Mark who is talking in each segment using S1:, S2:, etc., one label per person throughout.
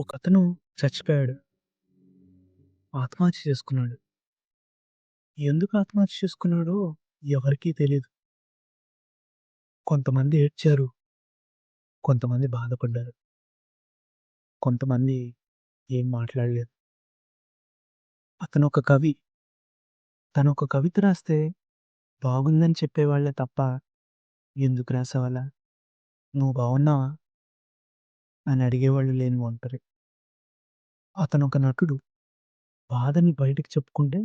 S1: ఒకతను చచ్చిపోయాడు. ఆత్మహత్య చేసుకున్నాడు. ఎందుకు ఆత్మహత్య చేసుకున్నాడో ఎవరికీ తెలియదు కొంతమంది ఏడ్చారు. కొంతమంది బాధపడ్డారు. కొంతమంది ఏం మాట్లాడలేదు. అతనొక కవి. తనొక కవిత రాస్తే బాగుందని చెప్పేవాళ్ళే తప్ప ఎందుకు రాసావాలా నువ్వు బాగున్నావా? అని అడిగేవాళ్ళు లేని ఒంటరి. అతనొక నటుడు. బాధని బయటకు చెప్పుకుంటే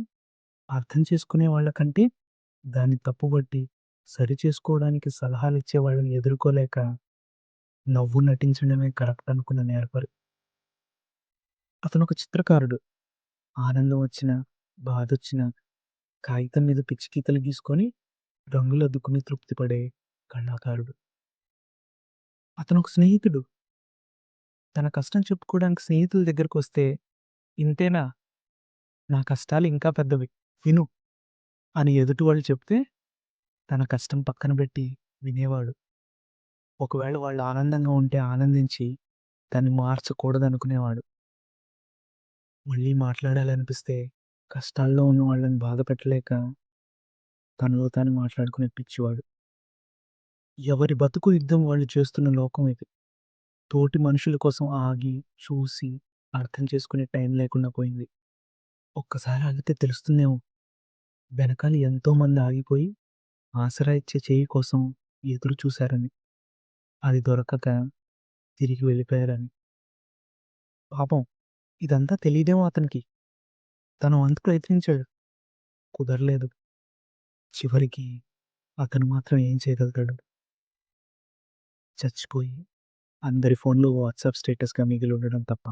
S1: అర్థం చేసుకునే వాళ్ళకంటే దాన్ని తప్పుబట్టి సరిచేసుకోవడానికి సలహాలిచ్చే వాళ్ళని ఎదుర్కోలేక నవ్వు నటించడమే కరెక్ట్ అనుకున్న నేర్పరి. అతనొక చిత్రకారుడు. ఆనందం వచ్చినా, బాధొచ్చినా కాగితం మీద పిచ్చి గీతలు గీసుకొని రంగులద్దుకుని తృప్తి పడే కళాకారుడు. అతనొక స్నేహితుడు. తన కష్టం చెప్పుకోవడానికి స్నేహితుల దగ్గరకొస్తే ఇంతేనా? నా కష్టాలు ఇంకా పెద్దవి. విను అని ఎదుటి వాళ్ళు చెప్తే తన కష్టం పక్కన పెట్టి వినేవాడు. ఒకవేళ వాళ్ళు ఆనందంగా ఉంటే ఆనందించి దాన్ని మార్చకూడదనుకునేవాడు. మళ్ళీ మాట్లాడాలనిపిస్తే కష్టాల్లో ఉన్న వాళ్ళని బాధ పెట్టలేక తనలో తాను మాట్లాడుకునే పిచ్చివాడు. ఎవరి బతుకు యుద్ధం వాళ్ళు చేస్తున్న లోకం ఇది. తోటి మనుషుల కోసం ఆగి, చూసి, అర్థం చేసుకునే టైం లేకుండా పోయింది. ఒక్కసారి ఆగితే తెలుస్తుందేమో! వెనకాల ఎంతోమంది ఆగిపోయి ఆసరా ఇచ్చే చెయ్యి కోసం ఎదురు చూశారని. అది దొరకక తిరిగి వెళ్ళిపోయారని. పాపం ఇదంతా తెలీదేమో అతనికి. తన వంతు ప్రయత్నించాడు. కుదరలేదు. చివరికి అతను మాత్రం ఏం చేయగలుగుతాడు? చచ్చిపోయి అందరి ఫోన్‌లో వాట్సాప్ స్టేటస్‌గా మిగిలి ఉండడం తప్ప.